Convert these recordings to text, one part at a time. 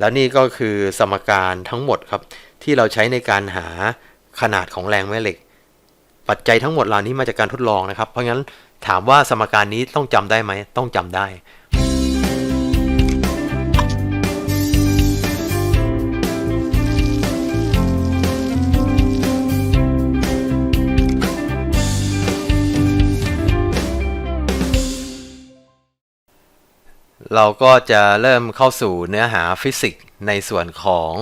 แล้วนี่ก็คือสมการทั้งหมดครับที่เราใช้ในการหาขนาดของแรงแม่เหล็ก ปัจจัยทั้งหมดเหล่านี้มาจากการทดลองนะครับ เพราะงั้นถามว่าสมการนี้ต้องจำได้ไหมต้องจำได้ เราก็จะเริ่มเข้าสู่เนื้อหาฟิสิกส์ในส่วนของ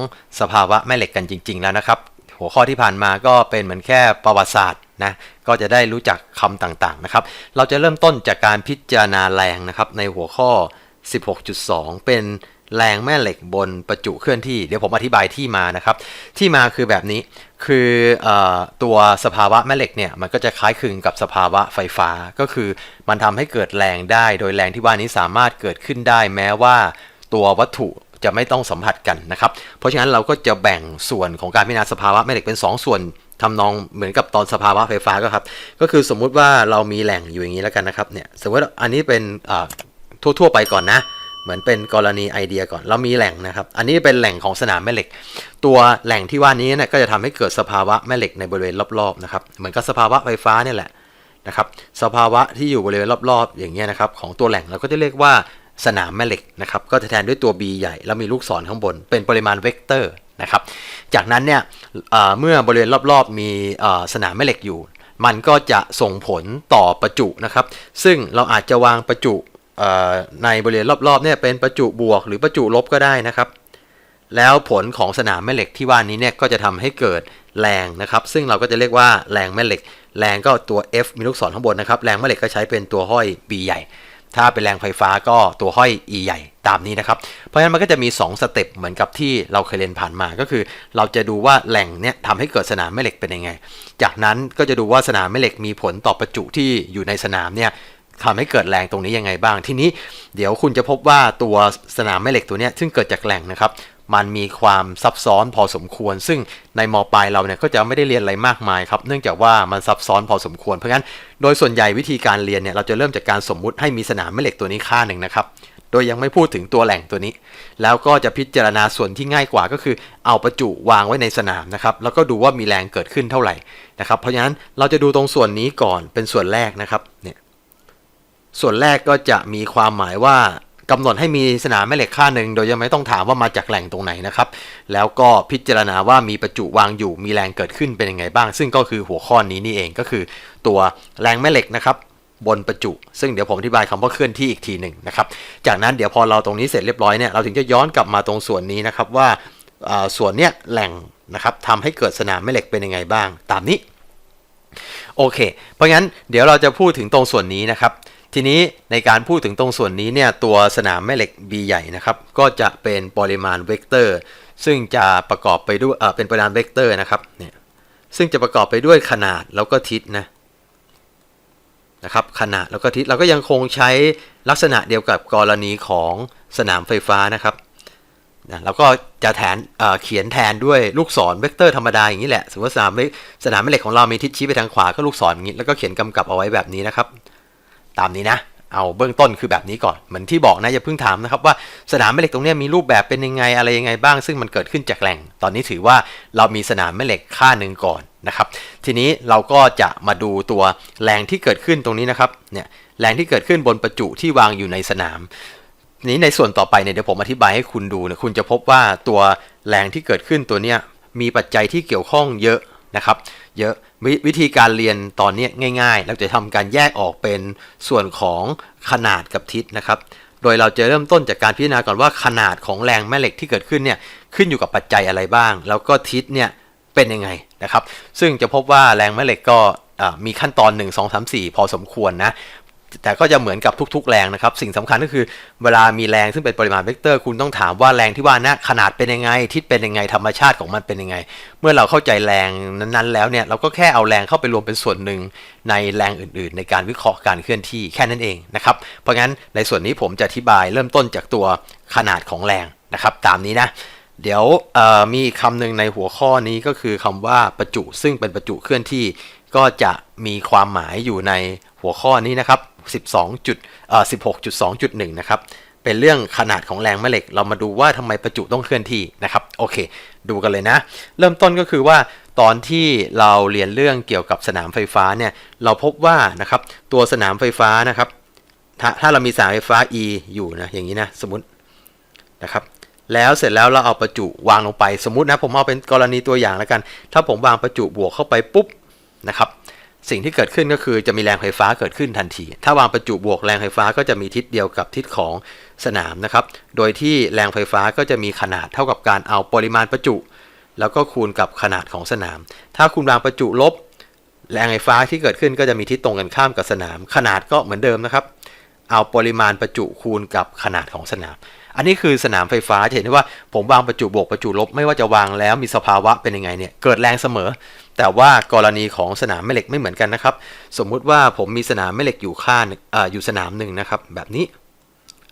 สภาวะแม่เหล็กกันจริง ๆ แล้วนะครับ หัวข้อที่ผ่านมาก็เป็นเหมือนแค่ประวัติศาสตร์นะก็จะได้รู้จักคำต่างๆนะครับ เราจะเริ่มต้นจากการพิจารณาแรงนะครับในหัวข้อ 16.2 เป็น แรงแม่เหล็กบนประจุเคลื่อนที่ เดี๋ยวผมอธิบายที่มานะครับ ที่มาคือแบบนี้คือออตัวสภาวะแม่เหล็กเนี่ยมันก็จะคล้ายคลึงกับสภาวะไฟฟ้า ก็คือมันทำให้เกิดแรงได้ โดยแรงที่ว่านี้สามารถเกิดขึ้นได้แม้ว่าตัววัตถุจะไม่ต้องสัมผัสกันนะครับ เพราะฉะนั้นเราก็จะแบ่งส่วนของการพิจารณาสภาวะแม่เหล็กเป็น 2ส่วนทำนองเหมือนกับตอนสภาวะไฟฟ้าก็ครับ ก็คือสมมุติว่าเรามีแหล่งอยู่อย่างนี้แล้วกันนะครับเนี่ยสมมติอันนี้เป็นทั่วๆไปก่อนนะ เหมือนเป็นกรณีไอเดียก่อน เรามีแหล่งนะครับ อันนี้เป็นแหล่งของสนามแม่เหล็ก ตัวแหล่งที่ว่านี้เนี่ยก็จะทำให้เกิดสภาวะแม่เหล็กในบริเวณรอบๆนะครับ เหมือนกับสภาวะไฟฟ้าเนี่ยแหละนะครับ สภาวะที่อยู่บริเวณรอบๆ อย่างเงี้ยนะครับ ของตัวแหล่งเราก็จะเรียกว่าสนามแม่เหล็กนะครับ ก็จะแทนด้วยตัว b ใหญ่ แล้วมีลูกศรข้างบน เป็นปริมาณเวกเตอร์นะครับ จากนั้นเนี่ยเมื่อบริเวณรอบๆ มีสนามแม่เหล็กอยู่ มันก็จะส่งผลต่อประจุนะครับ ซึ่งเราอาจจะวางประจุ ในบริเวณรอบๆเนี่ยเป็นประจุบวกหรือประจุลบก็ได้นะครับ แล้วผลของสนามแม่เหล็กที่ว่านี้เนี่ยก็จะทำให้เกิดแรงนะครับ ซึ่งเราก็จะเรียกว่าแรงแม่เหล็ก แรงก็ตัว F มีลูกศรข้างบนนะครับ แรงแม่เหล็กก็ใช้เป็นตัวห้อย B ใหญ่ ถ้าเป็นแรงไฟฟ้าก็ตัวห้อย E ใหญ่ตามนี้นะครับ เพราะฉะนั้นมันก็จะมี 2 สเต็ปเหมือนกับที่เราเคยเรียนผ่านมาก็คือ เราจะดูว่าแหล่งเนี่ยทำให้เกิดสนามแม่เหล็กเป็นยังไง จากนั้นก็จะดูว่าสนามแม่เหล็กมีผลต่อประจุที่อยู่ในสนามเนี่ย ทำให้เกิดแรงตรงนี้ยังไงบ้าง ทีนี้เดี๋ยวคุณจะพบว่าตัวสนามแม่เหล็กตัวนี้ซึ่งเกิดจากแหล่งนะครับ มันมีความซับซ้อนพอสมควร ซึ่งในมปลายเราเนี่ยก็จะไม่ได้เรียนอะไรมากมายครับ เนื่องจากว่ามันซับซ้อนพอสมควร เพราะงั้นโดยส่วนใหญ่วิธีการเรียนเนี่ยเราจะเริ่มจากการสมมุติให้มีสนามแม่เหล็กตัวนี้ค่าหนึ่งนะครับโดยยังไม่พูดถึงตัวแหล่งตัวนี้ แล้วก็จะพิจารณาส่วนที่ง่ายกว่าก็คือ เอาประจุวางไว้ในสนามนะครับ แล้วก็ดูว่ามีแรงเกิดขึ้นเท่าไหร่นะครับ เพราะฉะนั้นเราจะดูตรงส่วนนี้ก่อนเป็นส่วนแรกนะครับ เนี่ย ส่วนแรกก็จะมีความหมายว่ากำหนดให้มีสนามแม่เหล็กค่าหนึ่งโดยยังไม่ต้องถามว่ามาจากแหล่งตรงไหนนะครับ แล้วก็พิจารณาว่ามีประจุวางอยู่มีแรงเกิดขึ้นเป็นยังไงบ้าง ซึ่งก็คือหัวข้อนี้นี่เองก็คือตัวแรงแม่เหล็กนะครับบนประจุ ซึ่งเดี๋ยวผมอธิบายคำว่าเคลื่อนที่อีกทีหนึ่งนะครับ จากนั้นเดี๋ยวพอเราตรงนี้เสร็จเรียบร้อยเนี่ยเราถึงจะย้อนกลับมาตรงส่วนนี้นะครับว่าอ่าส่วนเนี้ยแหล่งนะครับทำให้เกิดสนามแม่เหล็กเป็นยังไงบ้าง ตามนี้โอเค เพราะงั้นเดี๋ยวเราจะพูดถึงตรงส่วนนี้นะครับ ทีนี้ในการพูดถึงตรงส่วนนี้เนี่ยตัวสนามแม่เหล็ก B ใหญ่นะครับก็จะเป็นปริมาณเวกเตอร์ ซึ่งจะประกอบไปด้วยเป็นปริมาณเวกเตอร์นะครับเนี่ยซึ่งจะประกอบไปด้วยขนาดแล้วก็ทิศนะนะครับขนาดแล้วก็ทิศเราก็ยังคงใช้ลักษณะเดียวกับกรณีของสนามไฟฟ้านะครับนะเราก็จะแทนเเขียนแทนด้วยลูกศรเวกเตอร์ธรรมดาอย่างนี้แหละสมมติว่าสนามสนามแม่เหล็กของเรามีทิศชี้ไปทางขวาก็ลูกศรอย่างนี้แล้วก็เขียนกำกับเอาไว้แบบนี้นะครับ ตามนี้นะ เอาเบื้องต้นคือแบบนี้ก่อน เหมือนที่บอกนะอย่าเพิ่งถามนะครับว่าสนามแม่เหล็กตรงนี้มีรูปแบบเป็นยังไงอะไรยังไงบ้าง ซึ่งมันเกิดขึ้นจากแหล่ง ตอนนี้ถือว่าเรามีสนามแม่เหล็กค่าหนึ่งก่อนนะครับ ทีนี้เราก็จะมาดูตัวแรงที่เกิดขึ้นตรงนี้นะครับ เนี่ยแรงที่เกิดขึ้นบนประจุที่วางอยู่ในสนามนี้ในส่วนต่อไปเนี่ยเดี๋ยวผมอธิบายให้คุณดูนะคุณจะพบว่าตัวแรงที่เกิดขึ้นตัวเนี้ยมีปัจจัยที่เกี่ยวข้องเยอะนะครับ เยอะ ววิธีการเรียนตอนนี้ง่ายๆ เราจะทำการแยกออกเป็นส่วนของขนาดกับทิศนะครับ โดยเราจะเริ่มต้นจากการพิจารณาก่อนว่าขนาดของแรงแม่เหล็กที่เกิดขึ้นเนี่ยขึ้นอยู่กับปัจจัยอะไรบ้าง แล้วก็ทิศเนี่ยเป็นยังไงนะครับ ซึ่งจะพบว่าแรงแม่เหล็กก็มีขั้นตอน 1 2 3 4 พอสมควรนะ แต่ก็จะเหมือนกับทุกๆแรงนะครับ สิ่งสำคัญก็คือเวลามีแรงซึ่งเป็นปริมาณเวกเตอร์ คุณต้องถามว่าแรงที่ว่านะขนาดเป็นยังไง ทิศเป็นยังไงธรรมชาติของมันเป็นยังไง เมื่อเราเข้าใจแรงนั้นๆ แล้วเนี่ยเราก็แค่เอาแรงเข้าไปรวมเป็นส่วนหนึ่งในแรงอื่น ๆ ในการวิเคราะห์การเคลื่อนที่แค่นั้นเองนะครับเพราะงั้นในส่วนนี้ผมจะอธิบายเริ่มต้นจากตัวขนาดของแรงนะครับ ตามนี้นะเดี๋ยวมีคำหนึ่งในหัวข้อนี้ก็คือคำว่าประจุซึ่งเป็นประจุเคลื่อนที่ ก็จะมีความหมายอยู่ในหัวข้อนี้นะครับ 12จุดเอ่อ16.2.1 นะครับ เป็นเรื่องขนาดของแรงแม่เหล็ก เรามาดูว่าทำไมประจุต้องเคลื่อนที่นะครับ โอเค ดูกันเลยนะ เริ่มต้นก็คือว่าตอนที่เราเรียนเรื่องเกี่ยวกับสนามไฟฟ้าเนี่ย เราพบว่านะครับ ตัวสนามไฟฟ้านะครับ ถ้าถ้าเรามีสายไฟฟ้า E อยู่นะ อย่างนี้นะ สมมตินะครับแล้วเสร็จแล้วเราเอาประจุวางลงไปสมมตินะผมเอาเป็นกรณีตัวอย่างแล้วกัน ถ้าผมวางประจุบวกเข้าไปปุ๊บนะครับ สิ่งที่เกิดขึ้นก็คือจะมีแรงไฟฟ้าเกิดขึ้นทันที ถ้าวางประจุบวกแรงไฟฟ้าก็จะมีทิศเดียวกับทิศของสนามนะครับ โดยที่แรงไฟฟ้าก็จะมีขนาดเท่ากับการเอาปริมาณประจุ แล้วก็คูณกับขนาดของสนาม ถ้าคุณวางประจุลบ แรงไฟฟ้าที่เกิดขึ้นก็จะมีทิศตรงกันข้ามกับสนาม ขนาดก็เหมือนเดิมนะครับ เอาปริมาณประจุคูณกับขนาดของสนาม อันนี้คือสนามไฟฟ้าจะเห็นได้ว่าผมวางประจุบวกประจุลบไม่ว่าจะวางแล้วมีสภาวะเป็นยังไงเนี่ยเกิดแรงเสมอ แต่ว่ากรณีของสนามแม่เหล็กไม่เหมือนกันนะครับ สมมุติว่าผมมีสนามแม่เหล็กอยู่ข้างอ่าอยู่สนามหนึ่งนะครับ แบบนี้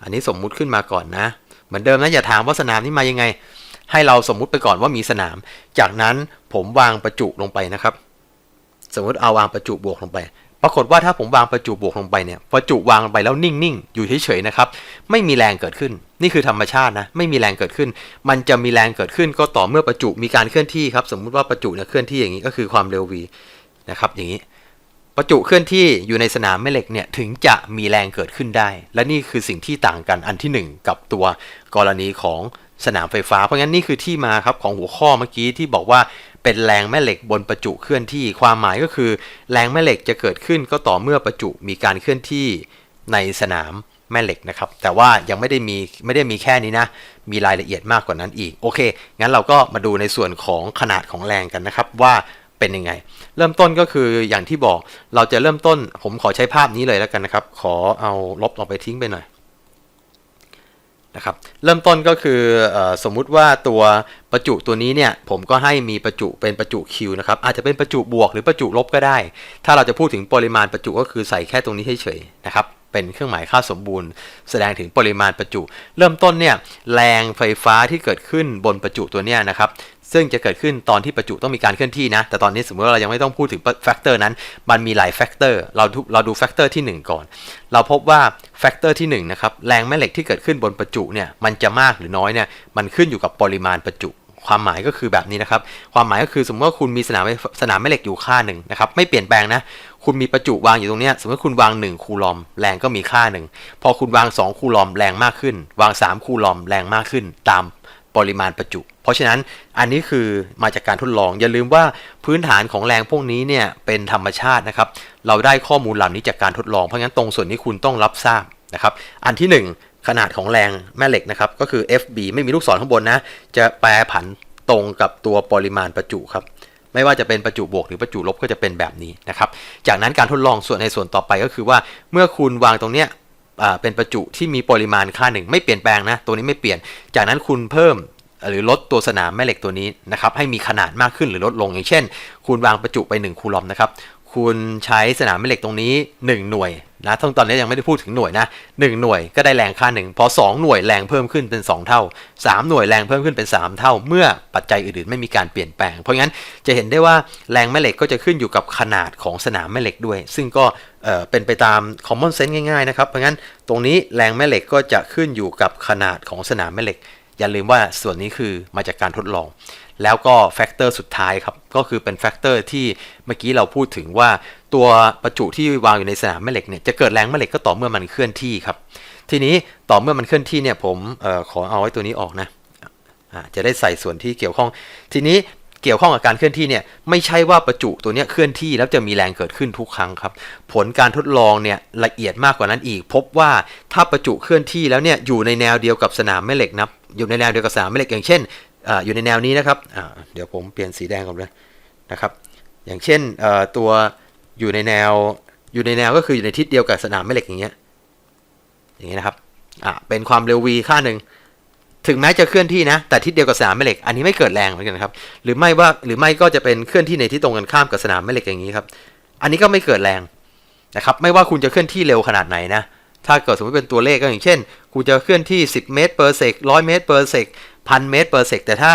อันนี้สมมุติขึ้นมาก่อนนะ เหมือนเดิมนะอย่าถามว่าสนามนี้มายังไง ให้เราสมมุติไปก่อนว่ามีสนาม จากนั้นผมวางประจุลงไปนะครับ สมมติเอาวางประจุบวกลงไป ปรากฏว่าถ้าผมวางประจุบวกลงไปเนี่ยประจุวางลงไปแล้วนิ่งๆ อยู่เฉยๆนะครับไม่มีแรงเกิดขึ้น นี่คือธรรมชาตินะไม่มีแรงเกิดขึ้น มันจะมีแรงเกิดขึ้นก็ต่อเมื่อประจุมีการเคลื่อนที่ครับสมมุติว่าประจุเนี่ยเคลื่อนที่อย่างนี้ก็คือความเร็ว v นะครับอย่างนี้ประจุเคลื่อนที่อยู่ในสนามแม่เหล็กเนี่ยถึงจะมีแรงเกิดขึ้นได้ และนี่คือสิ่งที่ต่างกันอันที่หนึ่งกับตัวกรณีของสนามไฟฟ้า เพราะงั้นนี่คือที่มาครับของหัวข้อเมื่อกี้ที่บอกว่า เป็นแรงแม่เหล็กบนประจุเคลื่อนที่ ความหมายก็คือ แรงแม่เหล็กจะเกิดขึ้นก็ต่อเมื่อประจุมีการเคลื่อนที่ในสนามแม่เหล็กนะครับ แต่ว่ายังไม่ได้มีไม่ได้มีแค่นี้นะ มีรายละเอียดมากกว่านั้นอีก โอเค งั้นเราก็มาดูในส่วนของขนาดของแรงกันนะครับว่าเป็นยังไง เริ่มต้นก็คืออย่างที่บอกเราจะเริ่มต้น ผมขอใช้ภาพนี้เลยแล้วกันนะครับ ขอเอาลบออกไปทิ้งไปหน่อย นะครับเริ่มต้นก็คืออสมมุติว่าตัวประจุตัวนี้เนี่ยผมก็ให้มีประจุเป็นประจุ Q นะครับอาจจะเป็นประจุบวกหรือประจุลบก็ได้ ถ้าเราจะพูดถึงปริมาณประจุก็คือใส่แค่ตรงนี้เฉยๆนะครับเป็นเครื่องหมายค่าสมบูรณ์ แสดงถึงปริมาณประจุ เริ่มต้นเนี่ยแรงไฟฟ้าที่เกิดขึ้นบนประจุตัวเนี้ยนะครับ ซึ่งจะเกิดขึ้นตอนที่ประจุต้องมีการเคลื่อนที่นะ แต่ตอนนี้สมมติว่าเรายังไม่ต้องพูดถึงแฟกเตอร์นั้น มันมีหลายแฟกเตอร์ เราดูเราดูแฟกเตอร์ที่ 1 ก่อน เราพบว่าแฟกเตอร์ที่1นะครับ แรงแม่เหล็กที่เกิดขึ้นบนประจุเนี่ย มันจะมากหรือน้อยเนี่ย มันขึ้นอยู่กับปริมาณประจุความหมายก็คือแบบนี้นะครับ ความหมายก็คือสมมติว่าคุณมีสนามสนามแม่เหล็กอยู่ค่าหนึ่งนะครับ ไม่เปลี่ยนแปลงนะ คุณมีประจุวางอยู่ตรงนี้ สมมติคุณวาง 1 คูลอม แรงก็มีค่าหนึ่ง พอคุณวาง 2 คูลอมแรงมากขึ้น วาง 3 คูลอมแรงมากขึ้น ตาม ปริมาณประจุ เพราะฉะนั้นอันนี้คือมาจากการทดลอง อย่าลืมว่าพื้นฐานของแรงพวกนี้เนี่ยเป็นธรรมชาตินะครับ เราได้ข้อมูลเหล่านี้จากการทดลอง เพราะงั้นตรงส่วนนี้คุณต้องรับทราบนะครับ อันที่ 1 ขนาดของแรงแม่เหล็กนะครับ ก็คือ FB ไม่มีลูกศรข้างบนนะ จะแปรผันตรงกับตัวปริมาณประจุครับไม่ว่าจะเป็นประจุบวกหรือประจุลบก็จะเป็นแบบนี้นะครับ จากนั้นการทดลองส่วนในส่วนต่อไปก็คือว่า เมื่อคุณวางตรงเนี้ย เป็นประจุที่มีปริมาณค่าหนึ่งไม่เปลี่ยนแปลงนะตัวนี้ไม่เปลี่ยน จากนั้นคุณเพิ่มหรือลดตัวสนามแม่เหล็กตัวนี้นะครับให้มีขนาดมากขึ้นหรือลดลงอย่างเช่นคุณวางประจุไป1คูลอมนะครับ คุณใช้สนามแม่เหล็กตรงนี้ 1 หน่วยนะทั้งตอนนี้ยังไม่ได้พูดถึงหน่วยนะ 1 หน่วยก็ได้แรงค่าหนึ่งพอ 2 หน่วยแรงเพิ่มขึ้นเป็น 2 เท่า 3 หน่วยแรงเพิ่มขึ้นเป็น 3 เท่า เมื่อปัจจัยอื่นๆ ไม่มีการเปลี่ยนแปลง เพราะงั้นจะเห็นได้ว่าแรงแม่เหล็กก็จะขึ้นอยู่กับขนาดของสนามแม่เหล็กด้วย ซึ่งก็เอ่อเป็นไปตาม common sense ง่ายๆนะครับเพราะงั้นตรงนี้แรงแม่เหล็กก็จะขึ้นอยู่กับขนาดของสนามแม่เหล็ก อย่าลืมว่าส่วนนี้คือมาจากการทดลอง แล้วก็แฟกเตอร์สุดท้ายครับ ก็คือเป็นแฟกเตอร์ที่เมื่อกี้เราพูดถึงว่าตัวประจุที่วางอยู่ในสนามแม่เหล็กเนี่ยจะเกิดแรงแม่เหล็กก็ต่อเมื่อมันเคลื่อนที่ครับ ทีนี้ต่อเมื่อมันเคลื่อนที่เนี่ยผมออขอเอาไว้ตัวนี้ออกนะจะได้ใส่ส่วนที่เกี่ยวข้อง ทีนี้เกี่ยวข้องกับการเคลื่อนที่เนี่ยไม่ใช่ว่าประจุตัวนี้เคลื่อนที่แล้วจะมีแรงเกิดขึ้นทุกครั้งครับ ผลการทดลองเนี่ยละเอียดมากกว่านั้นอีก พบว่าถ้าประจุเคลื่อนที่แล้วเนี่ยอยู่ในแนวเดียวกับสนามแม่เหล็กนะอยู่ในแนวเดียวกับสนามแม่เหล็กอย่างเช่น อยู่ในแนวนี้นะครับเดี๋ยวผมเปลี่ยนสีแดงก่อนเลยนะครับ อย่างเช่นตัวอยู่ในแนวอยู่ในแนวก็คืออยู่ในทิศเดียวกับสนามแม่เหล็กอย่างเงี้ยอย่างเงี้ยนะครับเป็นความเร็ว v ค่าหนึ่งถึงแม้จะเคลื่อนที่นะ แต่ทิศเดียวกับสนามแม่เหล็ก อันนี้ไม่เกิดแรงเหมือนกันครับ หรือไม่ว่าหรือไม่ก็จะเป็นเคลื่อนที่ในที่ตรงกันข้ามกับสนามแม่เหล็กอย่างนี้ครับ อันนี้ก็ไม่เกิดแรงนะครับ ไม่ว่าคุณจะเคลื่อนที่เร็วขนาดไหนนะ ถ้าเกิดสมมติเป็นตัวเลขก็อย่างเช่น คุณจะเคลื่อนที่ 10 เมตร per sec 100 เมตร per sec พันเมตร per sec แต่ถ้า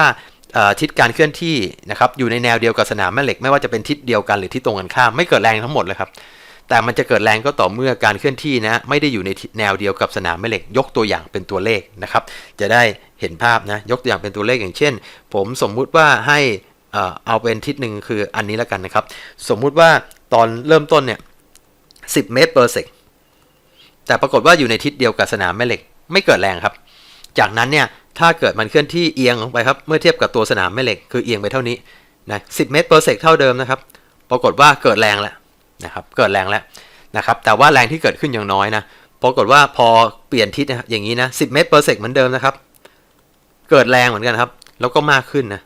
ทิศการเคลื่อนที่นะครับอยู่ในแนวเดียวกับสนามแม่เหล็ก ไม่ว่าจะเป็นทิศเดียวกันหรือทิศตรงกันข้ามไม่เกิดแรงทั้งหมดเลยครับแต่มันจะเกิดแรงก็ต่อเมื่อการเคลื่อนที่นะไม่ได้อยู่ในแนวเดียวกับสนามแม่เหล็ก ยกตัวอย่างเป็นตัวเลขนะครับจะได้เห็นภาพนะยกตัวอย่างเป็นตัวเลขอย่างเช่น ผมสมมุติว่าให้เอาเป็นทิศหนึ่งคืออันนี้แล้วกันนะครับ สมมุติว่าตอนเริ่มต้นเนี่ย10เมตร per sec แต่ปรากฏว่าอยู่ในทิศเดียวกับสนามแม่เหล็ก ไม่เกิดแรงครับ จากนั้นเนี่ย ถ้าเกิดมันเคลื่อนที่เอียงลงไปครับ เมื่อเทียบกับตัวสนามแม่เหล็กคือเอียงไปเท่านี้นะ10เมตร per sec เท่าเดิมนะครับ ปรากฏว่าเกิดแรงแล้วนะครับ เกิดแรงแล้วนะครับ แต่ว่าแรงที่เกิดขึ้นอย่างน้อยนะ ปรากฏว่าพอเปลี่ยนทิศนะครับอย่างนี้นะ10เมตร per sec เหมือนเดิมนะครับ เกิดแรงเหมือนกันครับ แล้วก็มากขึ้นนะ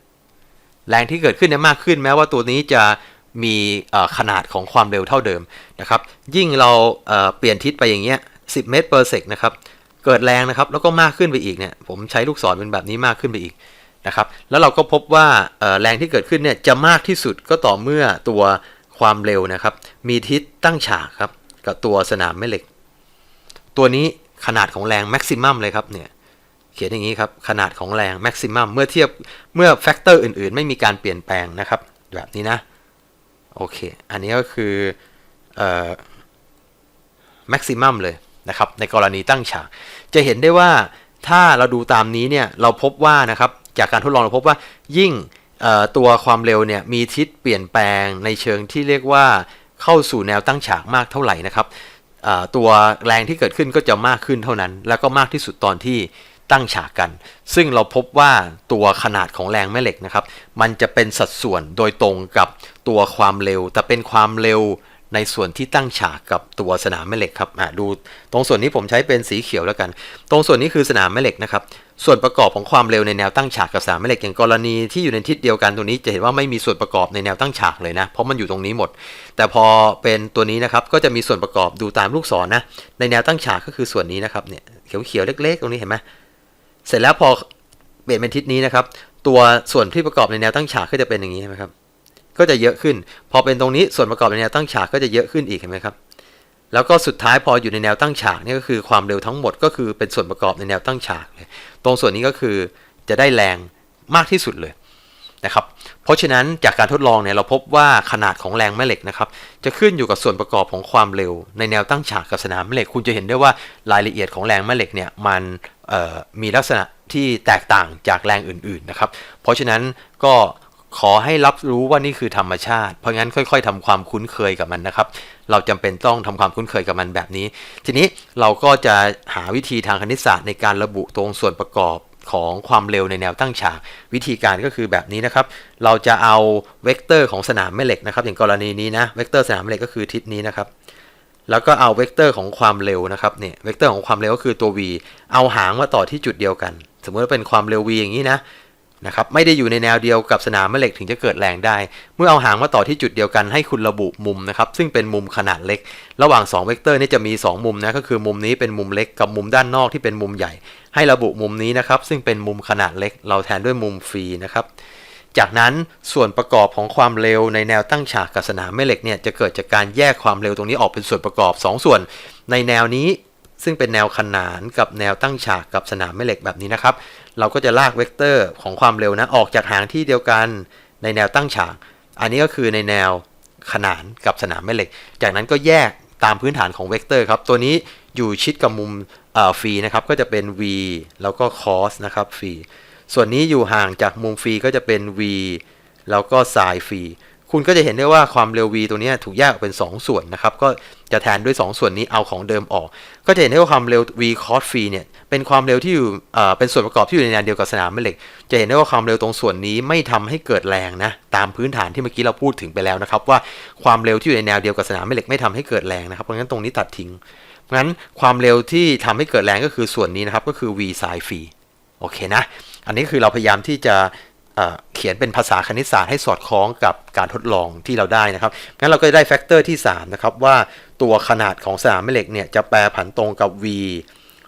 แรงที่เกิดขึ้นเนี่ยมากขึ้นแม้ว่าตัวนี้จะมีขนาดของความเร็วเท่าเดิมนะครับ ยิ่งเราเปลี่ยนทิศไปอย่างเงี้ย10 เมตร per sec นะครับ เกิดแรงนะครับ แล้วก็มากขึ้นไปอีกเนี่ย ผมใช้ลูกศรเป็นแบบนี้มากขึ้นไปอีกนะครับ แล้วเราก็พบว่าแรงที่เกิดขึ้นเนี่ยจะมากที่สุดก็ต่อเมื่อตัวความเร็วนะครับ มีทิศตั้งฉากครับกับตัวสนามแม่เหล็ก ตัวนี้ขนาดของแรงแม็กซิมัมเลยครับเนี่ยเขียนอย่างนี้ครับขนาดของแรงแม็กซิมัมเมื่อเทียบเมื่อแฟกเตอร์อื่นๆ ไม่มีการเปลี่ยนแปลงนะครับ แบบนี้นะโอเค อันนี้ก็คือเอ่อแม็กซิมัมเลย นะครับในกรณีตั้งฉาก จะเห็นได้ว่าถ้าเราดูตามนี้เนี่ยเราพบว่านะครับจากการทดลองเราพบว่ายิ่งตัวความเร็วเนี่ยมีทิศเปลี่ยนแปลงในเชิงที่เรียกว่าเข้าสู่แนวตั้งฉากมากเท่าไหร่นะครับตัวแรงที่เกิดขึ้นก็จะมากขึ้นเท่านั้น แล้วก็มากที่สุดตอนที่ตั้งฉากกัน ซึ่งเราพบว่าตัวขนาดของแรงแม่เหล็กนะครับ มันจะเป็นสัดส่วนโดยตรงกับตัวความเร็ว แต่เป็นความเร็ว ในส่วนที่ตั้งฉากกับตัวสนามแม่เหล็กครับอะดูตรงส่วนนี้ผมใช้เป็นสีเขียวแล้วกัน ตรงส่วนนี้คือสนามแม่เหล็กนะครับ ส่วนประกอบของความเร็วในแนวตั้งฉากกับสนามแม่เหล็กอย่างกรณีที่อยู่ในทิศเดียวกันตรงนี้จะเห็นว่าไม่มีส่วนประกอบในแนวตั้งฉากเลยนะ เพราะมันอยู่ตรงนี้หมด แต่พอเป็นตัวนี้นะครับก็จะมีส่วนประกอบดูตามลูกศรนะ ในแนวตั้งฉากก็คือส่วนนี้นะครับเนี่ยเขียวๆเล็ก ๆ ตรงนี้เห็นไหมเสร็จแล้วพอเปลี่ยนเป็นทิศนี้นะครับ ตัวส่วนที่ประกอบในแนวตั้งฉากก็จะเป็นอย่างนี้ใช่ไหมครับ ก็จะเยอะขึ้น พอเป็นตรงนี้ส่วนประกอบในแนวตั้งฉากก็จะเยอะขึ้นอีกเห็นไหมครับ แล้วก็สุดท้ายพออยู่ในแนวตั้งฉากนี่ก็คือความเร็วทั้งหมดก็คือเป็นส่วนประกอบในแนวตั้งฉากเลยตรงส่วนนี้ก็คือจะได้แรงมากที่สุดเลยนะครับเพราะฉะนั้นจากการทดลองเนี่ยเราพบว่าขนาดของแรงแม่เหล็กนะครับจะขึ้นอยู่กับส่วนประกอบของความเร็ว ในแนวตั้งฉากกับสนามแม่เหล็ก คุณจะเห็นได้ว่ารายละเอียดของแรงแม่เหล็กเนี่ยมันมีลักษณะที่แตกต่างจากแรงอื่นๆนะครับเพราะฉะนั้นก็ ขอให้รับรู้ว่านี่คือธรรมชาติ เพราะงั้นค่อย ๆทำความคุ้นเคยกับมันนะครับ เราจำเป็นต้องทำความคุ้นเคยกับมันแบบนี้ ทีนี้เราก็จะหาวิธีทางคณิตศาสตร์ในการระบุตรงส่วนประกอบของความเร็วในแนวตั้งฉาก วิธีการก็คือแบบนี้นะครับ เราจะเอาเวกเตอร์ของสนามแม่เหล็กนะครับ อย่างกรณีนี้นะเวกเตอร์สนามแม่เหล็กก็คือทิศนี้นะครับแล้วก็เอาเวกเตอร์ของความเร็วนะครับเนี่ยเวกเตอร์ของความเร็วก็คือตัว v เอาหางมาต่อที่จุดเดียวกัน สมมติว่าเป็นความเร็ว v อย่างนี้นะ นะครับไม่ได้อยู่ในแนวเดียวกับสนามแม่เหล็กถึงจะเกิดแรงได้ เมื่อเอาหางมาต่อที่จุดเดียวกันให้คุณระบุมุมนะครับซึ่งเป็นมุมขนาดเล็ก ระหว่าง 2 เวกเตอร์นี้จะมี 2 มุมนะก็คือมุมนี้เป็นมุมเล็กกับมุมด้านนอกที่เป็นมุมใหญ่ ให้ระบุมุมนี้นะครับซึ่งเป็นมุมขนาดเล็ก เราแทนด้วยมุมฟรีนะครับจากนั้นส่วนประกอบของความเร็วในแนวตั้งฉากกับสนามแม่เหล็กเนี่ยจะเกิดจากการแยกความเร็วตรงนี้ออกเป็นส่วนประกอบ 2 ส่วน ในแนวนี้ซึ่งเป็นแนวขนานกับแนวตั้งฉากกับสนามแม่เหล็กแบบนี้นะครับ เราก็จะลากเวกเตอร์ของความเร็วนะออกจากหางที่เดียวกันในแนวตั้งฉาก อันนี้ก็คือในแนวขนานกับสนามแม่เหล็ก จากนั้นก็แยกตามพื้นฐานของเวกเตอร์ครับ ตัวนี้อยู่ชิดกับมุมฟรีนะครับ ก็จะเป็น v แล้วก็ cos นะครับฟรีส่วนนี้อยู่ห่างจากมุมฟรีก็จะเป็น v แล้วก็ sin ฟรี คุณก็จะเห็นได้ว่าความเร็ว v ตัวนี้ถูกแยกออกเป็น 2 ส่วนนะครับ ก็จะแทนด้วย 2 ส่วนนี้เอาของเดิมออก ก็จะเห็นได้ว่าความเร็ว v cos ฟรีเนี่ยเป็นความเร็วที่อยู่เป็นส่วนประกอบที่อยู่ในแนวเดียวกับสนามแม่เหล็ก จะเห็นได้ว่าความเร็วตรงส่วนนี้ไม่ทำให้เกิดแรงนะตามพื้นฐานที่เมื่อกี้เราพูดถึงไปแล้วนะครับ ว่าความเร็วที่อยู่ในแนวเดียวกับสนามแม่เหล็กไม่ทำให้เกิดแรงนะครับเพราะงั้นตรงนี้ตัดทิ้งเพราะงั้นความเร็วที่ทำให้เกิดแรงก็คือส่วนนี้นะครับก็คือ v sin ฟรีโอเคนะ อันนี้คือเราพยายามที่จะ เขียนเป็นภาษาคณิตศาสตร์ให้สอดคล้องกับการทดลองที่เราได้นะครับ งั้นเราก็จะได้แฟกเตอร์ที่3นะครับว่าตัวขนาดของสนามแม่เหล็กเนี่ยจะแปรผันตรงกับ v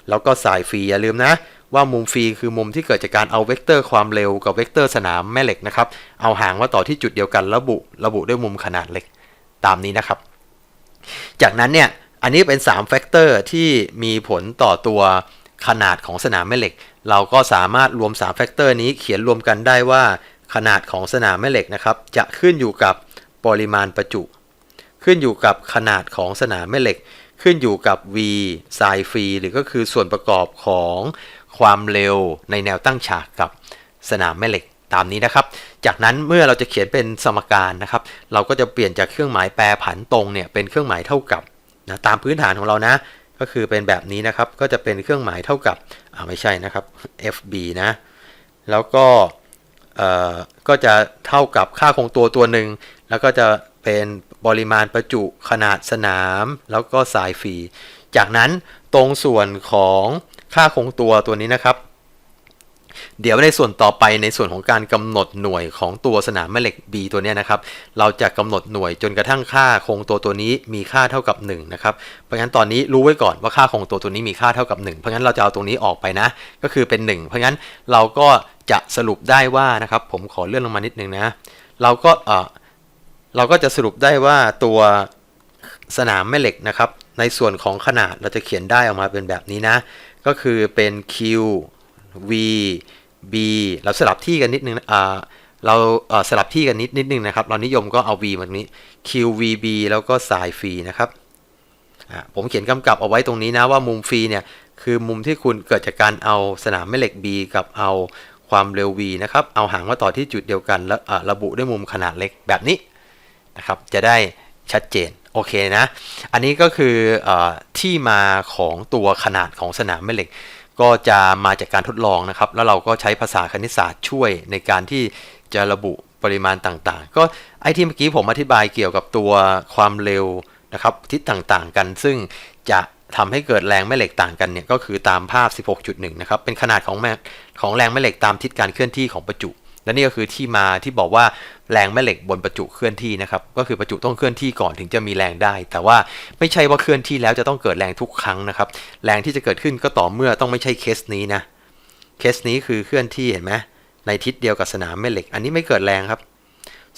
แล้วก็สายฟรีอย่าลืมนะว่ามุมฟรีคือมุมที่เกิดจากการเอาเวกเตอร์ความเร็วกับเวกเตอร์สนามแม่เหล็กนะครับ เอาหางมาต่อที่จุดเดียวกันระบุระบุด้วยมุมขนาดเล็กตามนี้นะครับ จากนั้นเนี่ยอันนี้เป็น3แฟกเตอร์ที่มีผลต่อตัวขนาดของสนามแม่เหล็ก เราก็สามารถรวม3แฟกเตอร์นี้เขียนรวมกันได้ว่าขนาดของสนามแม่เหล็กนะครับ จะขึ้นอยู่กับปริมาณประจุ ขึ้นอยู่กับขนาดของสนามแม่เหล็ก ขึ้นอยู่กับ v ไซฟรีหรือก็คือส่วนประกอบของความเร็วในแนวตั้งฉากกับสนามแม่เหล็กตามนี้นะครับ จากนั้นเมื่อเราจะเขียนเป็นสมการนะครับ เราก็จะเปลี่ยนจากเครื่องหมายแปรผันตรงเนี่ยเป็นเครื่องหมายเท่ากับนะตามพื้นฐานของเรานะ ก็คือเป็นแบบนี้นะครับ ก็จะเป็นเครื่องหมายเท่ากับอ่าไม่ใช่นะครับ fb นะ แล้วก็เอ่อก็จะเท่ากับค่าคงตัวตัวหนึ่ง แล้วก็จะเป็นปริมาณประจุขนาดสนาม แล้วก็สายฟรี จากนั้นตรงส่วนของค่าคงตัวตัวนี้นะครับ เดี๋ยวในส่วนต่อไปในส่วนของการกำหนดหน่วยของตัวสนามแม่เหล็ก B ตัวนี้นะครับ เราจะกำหนดหน่วยจนกระทั่งค่าคงตัวตัวนี้มีค่าเท่ากับ1นะครับ เพราะงั้นตอนนี้รู้ไว้ก่อนว่าค่าคงตัวตัวนี้มีค่าเท่ากับ 1 เพราะงั้นเราจะเอาตรงนี้ออกไปนะ ก็คือเป็น 1 เพราะงั้นเราก็จะสรุปได้ว่านะครับ ผมขอเลื่อนลงมานิดนึงนะ เราก็เออเราก็จะสรุปได้ว่าตัวสนามแม่เหล็กนะครับ ในส่วนของขนาดเราจะเขียนได้ออกมาเป็นแบบนี้นะ ก็คือเป็น Q V B เราสลับที่กันนิดนึงอ่าเราสลับที่กันนิดนิดนึงนะครับ เรานิยมก็เอา V แบบนี้ Q V B แล้วก็สายฟรีนะครับผมเขียนกำกับเอาไว้ตรงนี้นะว่ามุมฟรีเนี่ยคือมุมที่คุณเกิดจากการเอาสนามแม่เหล็ก B กับเอาความเร็ว V นะครับ เอาหางมาต่อที่จุดเดียวกัน แล้วระบุด้วยมุมขนาดเล็กแบบนี้นะครับ จะได้ชัดเจนโอเคนะ อันนี้ก็คืออที่มาของตัวขนาดของสนามแม่เหล็ก ก็จะมาจากการทดลองนะครับ แล้วเราก็ใช้ภาษาคณิตศาสตร์ช่วยในการที่จะระบุปริมาณต่างๆ ก็ไอที่เมื่อกี้ผมอธิบายเกี่ยวกับตัวความเร็วนะครับทิศต่างๆ กัน ซึ่งจะทำให้เกิดแรงแม่เหล็กต่างกันเนี่ยก็คือตามภาพ 16.1 นะครับ เป็นขนาดของแม่ของแรงแม่เหล็กตามทิศการเคลื่อนที่ของประจุ และนี่ก็คือที่มาที่บอกว่า แรงแม่เหล็กบนประจุเคลื่อนที่นะครับ ก็คือประจุต้องเคลื่อนที่ก่อนถึงจะมีแรงได้ แต่ว่าไม่ใช่ว่าเคลื่อนที่แล้วจะต้องเกิดแรงทุกครั้งนะครับ แรงที่จะเกิดขึ้นก็ต่อเมื่อต้องไม่ใช่เคสนี้นะ เคสนี้คือเคลื่อนที่เห็นไหมในทิศเดียวกับสนามแม่เหล็ก อันนี้ไม่เกิดแรงครับ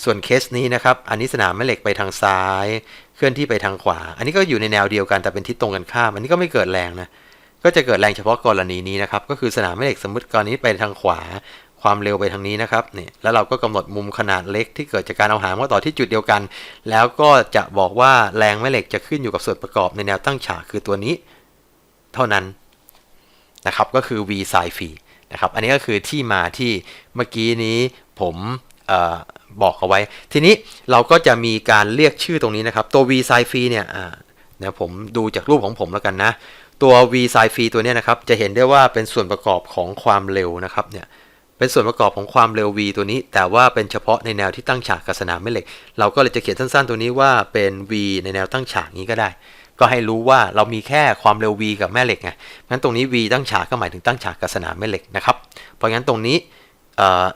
ส่วนเคสนี้นะครับ อันนี้สนามแม่เหล็กไปทางซ้าย เคลื่อนที่ไปทางขวา อันนี้ก็อยู่ในแนวเดียวกันแต่เป็นทิศตรงกันข้าม อันนี้ก็ไม่เกิดแรงนะ ก็จะเกิดแรงเฉพาะกรณีนี้นะครับ ก็คือสนามแม่เหล็กสมมติกรณีไปทางขวา ความเร็วไปทางนี้นะครับนี่แล้วเราก็กำหนดมุมขนาดเล็กที่เกิดจากการเอาหางมาต่อที่จุดเดียวกัน แล้วก็จะบอกว่าแรงแม่เหล็กจะขึ้นอยู่กับส่วนประกอบในแนวตั้งฉากคือตัวนี้ เท่านั้นนะครับก็คือ v ไซฟรีนะครับอันนี้ก็คือที่มาที่เมื่อกี้นี้ผมออบอกเอาไว้ ทีนี้เราก็จะมีการเรียกชื่อตรงนี้นะครับ ตัว v ไซฟรีเนี่ยอ่าเดี๋ยผมดูจากรูปของผมแล้วกันนะ ตัว v ไซฟรีตัวนี้นะครับ จะเห็นได้ว่าเป็นส่วนประกอบของความเร็วนะครับเนี่ย เป็นส่วนประกอบของความเร็ว v ตัวนี้ แต่ว่าเป็นเฉพาะในแนวที่ตั้งฉากกับสนามแม่เหล็ก เราก็เลยจะเขียนสั้นๆ ตัวนี้ว่าเป็น v ในแนวตั้งฉากนี้ก็ได้ ก็ให้รู้ว่าเรามีแค่ความเร็ว v กับแม่เหล็กไงงั้นตรงนี้ v ตั้งฉากก็หมายถึงตั้งฉากกับสนามแม่เหล็กนะครับ เพราะงั้นตรงนี้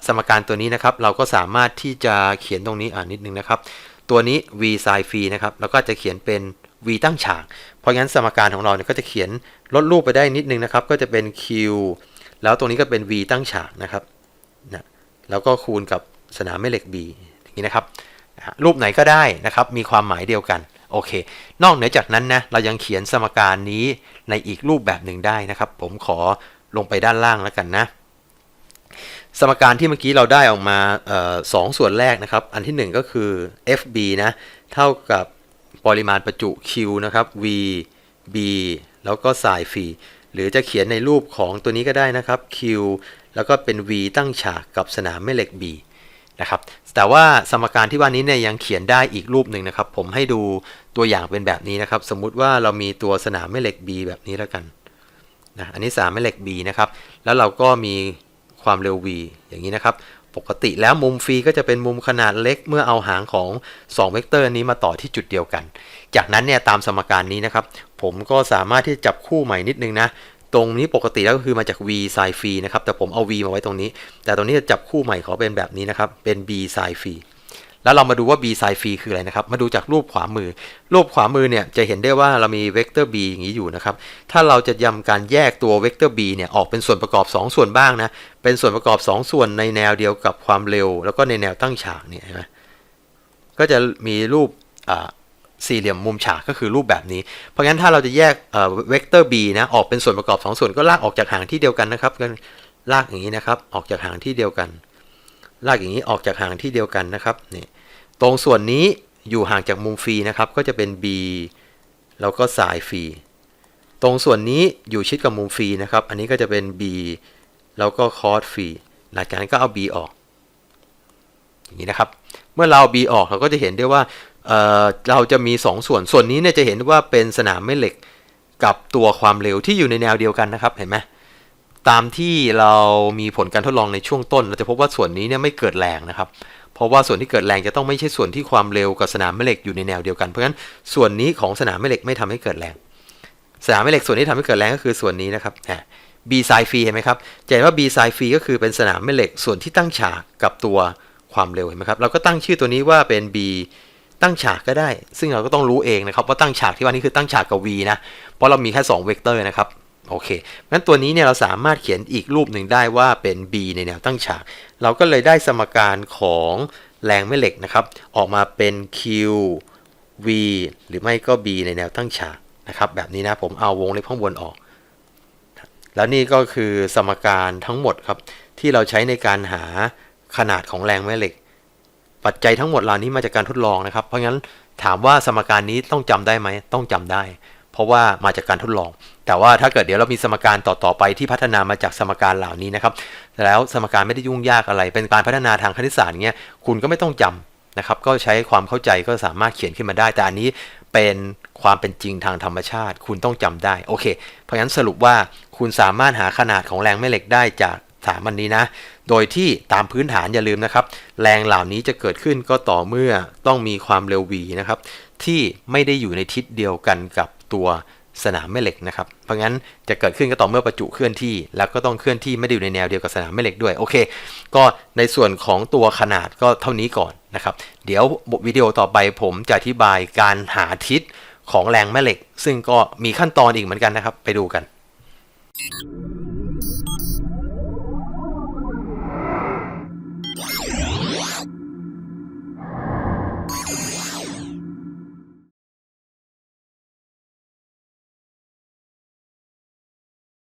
สมการตัวนี้นะครับเราก็สามารถที่จะเขียนตรงนี้อ่านิดนึงนะครับ ตัวนี้ v ไซฟรีนะครับแล้วก็จะเขียนเป็น v ตั้งฉาก เพราะงั้นสมการของเราเนี่ยก็จะเขียนลดรูปไปได้นิดนึงนะครับ ก็จะเป็น q แล้วตรงนี้ก็เป็น v ตั้งฉากนะครับ นะแล้วก็คูณกับสนามแม่เหล็ก B อย่างนี้นะครับนะรูปไหนก็ได้นะครับ มีความหมายเดียวกัน โอเค นอกเหนือจากนั้นนะ เรายังเขียนสมการนี้ในอีกรูปแบบหนึ่งได้นะครับ ผมขอลงไปด้านล่างแล้วกันนะ สมการที่เมื่อกี้เราได้ออกมาออสองส่วนแรกนะครับ อันที่หนึ่งก็คือ FB นะ เท่ากับปริมาณประจุ Q นะครับ V B แล้วก็สายฟี หรือจะเขียนในรูปของตัวนี้ก็ได้นะครับ Q แล้วก็เป็น V ตั้งฉากกับสนามแม่เหล็ก B นะครับ แต่ว่าสมการที่ว่านี้เนี่ยยังเขียนได้อีกรูปหนึ่งนะครับ ผมให้ดูตัวอย่างเป็นแบบนี้นะครับ สมมุติว่าเรามีตัวสนามแม่เหล็ก B แบบนี้แล้วกันนะ อันนี้สนามแม่เหล็ก B นะครับ แล้วเราก็มีความเร็ว V อย่างนี้นะครับ ปกติแล้วมุมฟรีก็จะเป็นมุมขนาดเล็กเมื่อเอาหางของ 2 เวกเตอร์นี้มาต่อที่จุดเดียวกัน จากนั้นเนี่ยตามสมการนี้นะครับ ผมก็สามารถที่จะจับคู่ใหม่นิดนึงนะ ตรงนี้ปกติแล้วก็คือมาจาก v ไซฟรีนะครับ แต่ผมเอา v มาไว้ตรงนี้ แต่ตรงนี้จะจับคู่ใหม่ขอเป็นแบบนี้นะครับ เป็น b ไซฟรี แล้วเรามาดูว่า b ไซฟรีคืออะไรนะครับ มาดูจากรูปขวามือ รูปขวามือเนี่ยจะเห็นได้ว่าเรามีเวกเตอร์ b อย่างนี้อยู่นะครับ ถ้าเราจะยำการแยกตัวเวกเตอร์ b เนี่ยออกเป็นส่วนประกอบ 2 ส่วนบ้างนะ เป็นส่วนประกอบ 2 ส่วนในแนวเดียวกับความเร็ว แล้วก็ในแนวตั้งฉากเนี่ยนไหมก็จะมีรูปสี่เหลี่ยมมุมฉากก็คือรูปแบบนี้ เพราะงั้นถ้าเราจะแยกเวกเตอร์ b นะออกเป็นส่วนประกอบ 2 ส่วนก็ลากออกจากหางที่เดียวกันนะครับก็ลากอย่างนี้นะครับออกจากหางที่เดียวกัน ลากอย่างนี้ออกจากห่างที่เดียวกันนะครับนี่ตรงส่วนนี้อยู่ห่างจากมุมฟรีนะครับ ก็จะเป็น b แล้วก็สายฟรีตรงส่วนนี้อยู่ชิดกับมุมฟรีนะครับ อันนี้ก็จะเป็น b แล้วก็คอสฟรีหลังจากนั้นก็เอา b ออกอย่างนี้นะครับ เมื่อเรา b ออกเราก็จะเห็นได้ว่าเเราจะมี 2ส่วนส่วนนี้เนี่ยจะเห็นว่าเป็นสนามแม่เหล็กกับตัวความเร็วที่อยู่ในแนวเดียวกันนะครับเห็นไหม ตามที่เรามีผลการทดลองในช่วงต้น เราจะพบว่าส่วนนี้เนี่ยไม่เกิดแรงนะครับ เพราะว่าส่วนที่เกิดแรงจะต้องไม่ใช่ส่วนที่ความเร็วกับสนามแม่เหล็กอยู่ในแนวเดียวกัน เพราะฉะนั้นส่วนนี้ของสนามแม่เหล็กไม่ทำให้เกิดแรง สนามแม่เหล็กส่วนที่ทำให้เกิดแรงก็คือส่วนนี้นะครับอะ B ไซฟีเห็นไหมครับจะเห็นว่า B ไซฟีก็คือเป็นสนามแม่เหล็กส่วนที่ตั้งฉากกับตัวความเร็วเห็นไหมครับ เราก็ตั้งชื่อตัวนี้ว่าเป็น B ตั้งฉากก็ได้ ซึ่งเราก็ต้องรู้เองนะครับว่าตั้งฉากที่ว่านี้คือตั้งฉากกับ V นะ เพราะเรามีแค่ 2 เวกเตอร์นะครับ โอเคงั้นตัวนี้เนี่ยเราสามารถเขียนอีกรูปหนึ่งได้ว่าเป็น b ในแนวตั้งฉาก เราก็เลยได้สมการของแรงแม่เหล็กนะครับ ออกมาเป็น q v หรือไม่ก็ b ในแนวตั้งฉากนะครับ แบบนี้นะผมเอาวงเล็บข้างบนออก แล้วนี่ก็คือสมการทั้งหมดครับ ที่เราใช้ในการหาขนาดของแรงแม่เหล็ก ปัจจัยทั้งหมดเหล่านี้มาจากการทดลองนะครับ เพราะงั้นถามว่าสมการนี้ต้องจำได้ไหมต้องจำได้ เพราะว่ามาจากการทดลอง แต่ว่าถ้าเกิดเดี๋ยวเรามีสมการต่อๆไปที่พัฒนามาจากสมการเหล่านี้นะครับ แล้วสมการไม่ได้ยุ่งยากอะไร เป็นการพัฒนาทางคณิตศาสตร์เงี้ย คุณก็ไม่ต้องจำนะครับ ก็ใช้ความเข้าใจก็สามารถเขียนขึ้นมาได้ แต่อันนี้เป็นความเป็นจริงทางธรรมชาติ คุณต้องจำได้ โอเค เพราะฉะนั้นสรุปว่าคุณสามารถหาขนาดของแรงแม่เหล็กได้จากสามอันนี้นะ โดยที่ตามพื้นฐานอย่าลืมนะครับ แรงเหล่านี้จะเกิดขึ้นก็ต่อเมื่อต้องมีความเร็ว v นะครับ ที่ไม่ได้อยู่ในทิศเดียวกันกับ ตัวสนามแม่เหล็กนะครับ เพราะงั้นจะเกิดขึ้นก็ต่อเมื่อประจุเคลื่อนที่ แล้วก็ต้องเคลื่อนที่ไม่ได้อยู่ในแนวเดียวกับสนามแม่เหล็กด้วย โอเค ก็ในส่วนของตัวขนาดก็เท่านี้ก่อนนะครับ เดี๋ยววิดีโอต่อไปผมจะอธิบายการหาทิศของแรงแม่เหล็ก ซึ่งก็มีขั้นตอนอีกเหมือนกันนะครับ ไปดูกัน